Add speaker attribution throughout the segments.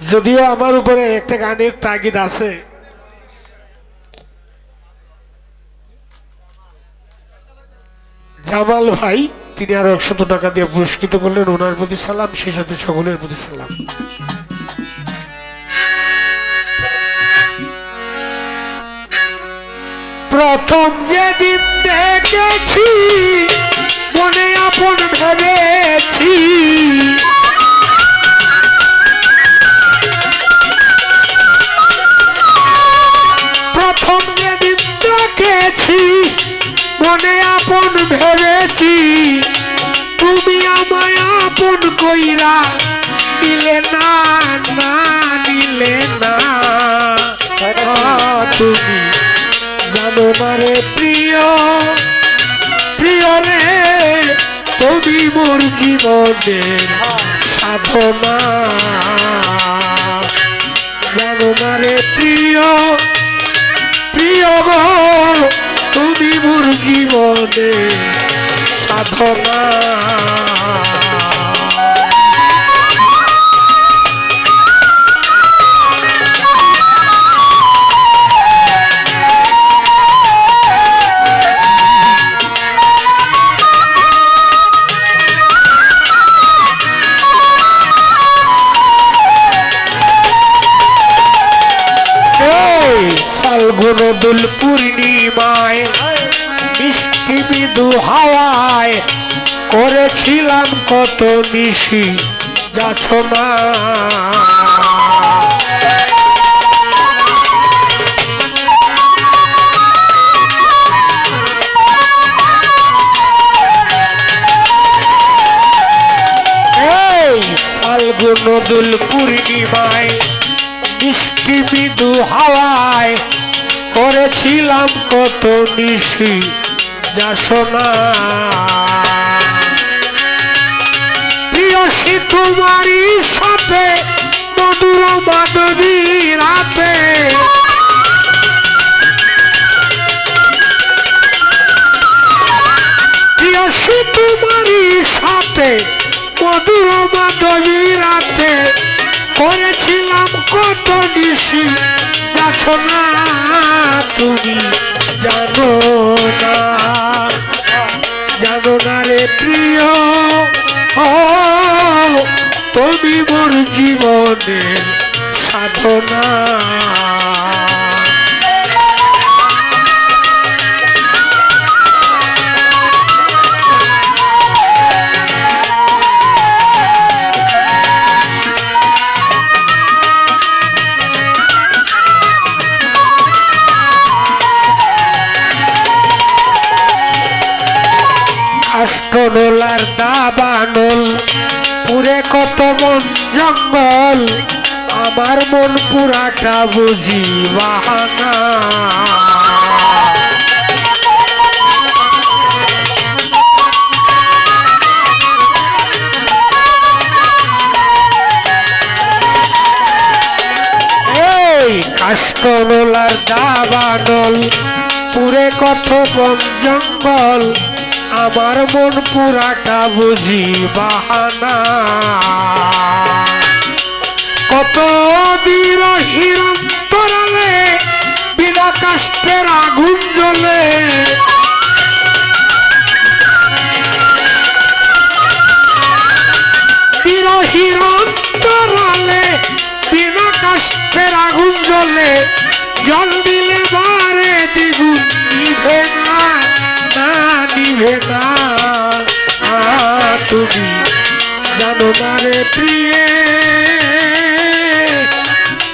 Speaker 1: যদিও আমার উপরে একটা গানের তাগিদ আছে। জামাল ভাই, তিনি আরও একশত টাকা দিয়ে পুরস্কৃত করলেন, ওনার প্রতি সালাম, সেই সাথে সকলের প্রতি সালাম। প্রথম যেদিন দেখেছি, মনে আপন ভেবেছি মনে আপন ভেবেছি। তুমি আমায় আপন কইরা নিলে না না নিলে না। তুমি জানো না রে প্রিয়। প্রিয় রে তুমি মোর জীবনের সাধনা। জানো না রে প্রিয়। প্রিয় গো তুমি মুরগি মনে সাধনা। দুল পূর্ণিমায় মিষ্টি বিদু হাওয়ায় করেছিলাম কত নিশি যাছ না। ফাল্গুন দুল পূর্ণিমায় মিষ্টি বিদু হাওয়ায় করেছিলাম কত নিশি যাসনা প্রিয়সী, তোমারই সাথে মধুর মাধবী রাতে। প্রিয়সী, তোমারই সাথে মধুর মাধবী রাতে। করেছিলাম কত নিশি যাচ্ছ না তুমি জানো না। জানো না রে প্রিয় তুমি মোর জীবনের সাধনা। পুরে কত মন জঙ্গল, আমার মন পুরাটা বুঝি বাহানা। এই কাষ্টনলার দাবানল পুরে কত বন জঙ্গল আমার মন পুরাটা বুঝি বাহানা। কত বীর হিরণ তরালে বিনা কাষ্টের আগুন জ্বলে। বীর জানো না রে প্রিয়ে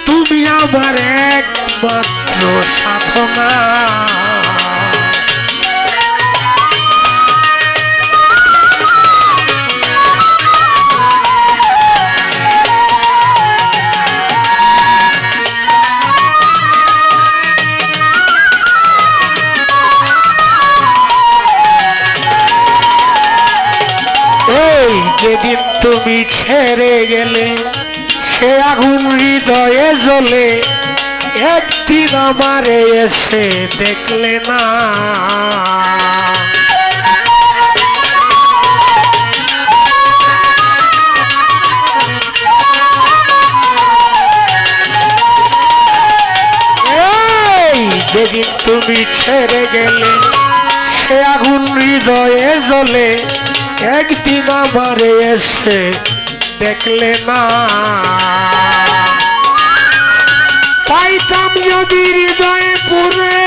Speaker 1: তুমি আমার একমাত্র ছেড়ে গেলে, সে আগুন হৃদয়ে জ্বলে। একদিন আমারে এসে দেখলে না। যেদিন তুমি ছেড়ে গেলে, সে আগুন হৃদয়ে জ্বলে। একদিন আমার এসে দেখলে না। পাইতাম যদি হৃদয়ে পুরে।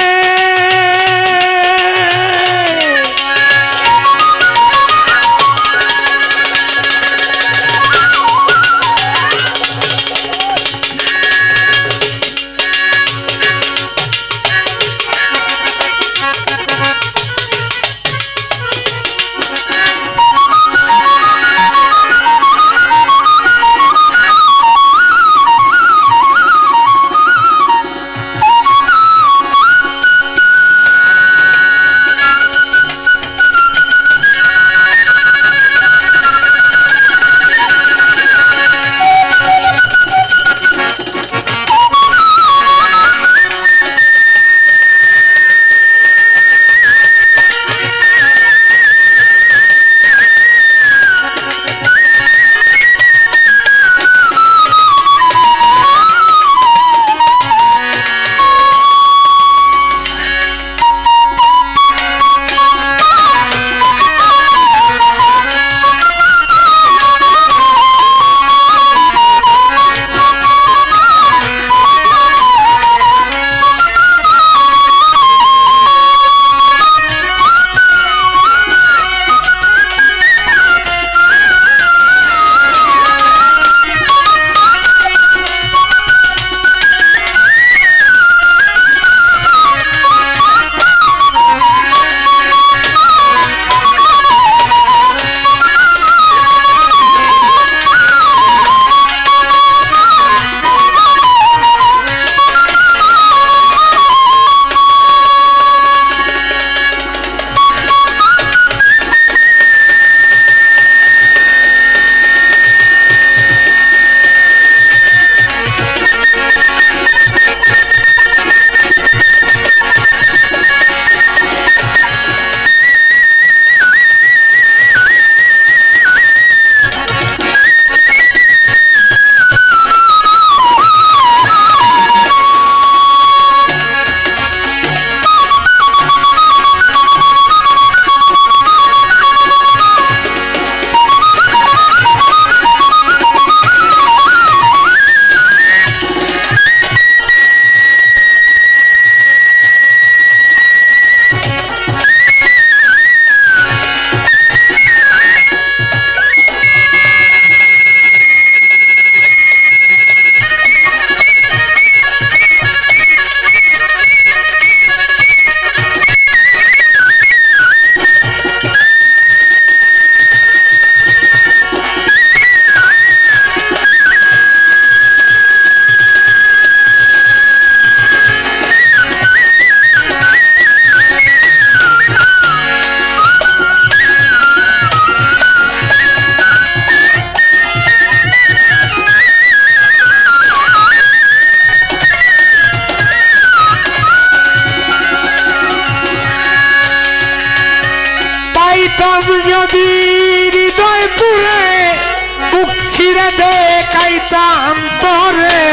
Speaker 1: বুক ছিঁড়ে দেখাইতাম তরে।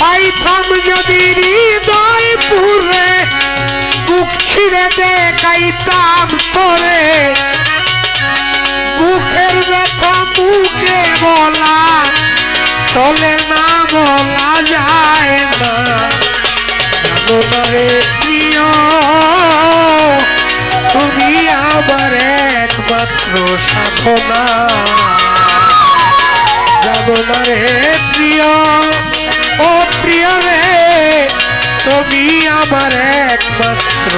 Speaker 1: পাইতাম যদি হৃদয় পুরে বুক ছিঁড়ে দেখাইতাম তরে। মুখের ব্যথা মুখে বলা চলে একমাত্র সাধনা জানো না রে প্রিয় ও প্রিয় রে তুমি আমার একমাত্র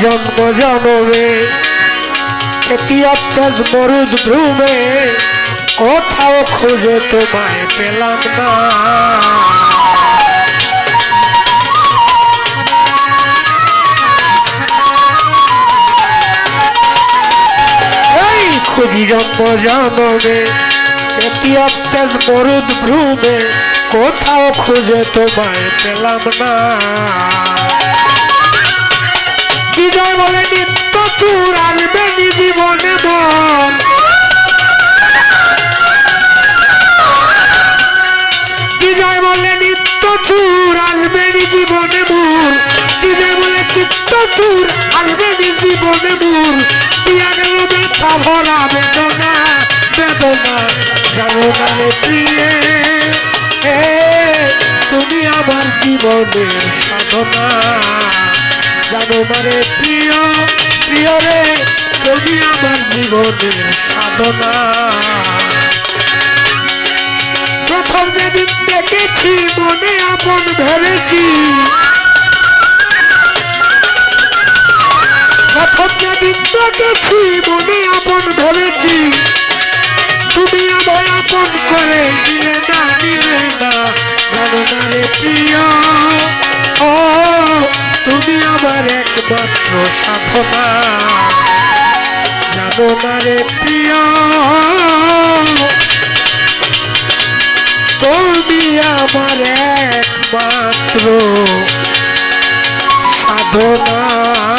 Speaker 1: জন্ম জনমে এটি অভ্যাস মরুদ ভ্রমে? কোথাও খুঁজে তোমায় পেলাম না। খুঁজি জন্ম অত্যাস মরুদ কোথাও খুঁজে তোমায় পেলাম না। বিজয় বলে নিত্য চুর আনবে নি জীবনে মন বিজয় বলে নিত্য চুর আসবে নি জীবনে মূর বিজয় বলে চিত্ত চুর আসবে নি জীবনে মূর দিয়া গেল ব্যথা ভরা বেদনা বেদনা জানো না রে প্রিয়ে তুমি আমার জীবনের সাধনা। জানো না প্রিয় প্রিয় রে তুমি আমার জীবনের সাধনা। প্রথম যেদিন দেখেছি, মনে আপন ভেবেছি। প্রথম যেদিন দেখেছি, মনে আপন ভেবেছি। তুমি আমায় আপন করে দিলে না দিলে না, জানো না রে প্রিয়। ও, তুমি আমার একমাত্র সাধনা। জানো না তুমি আমার একমাত্র সাধনা।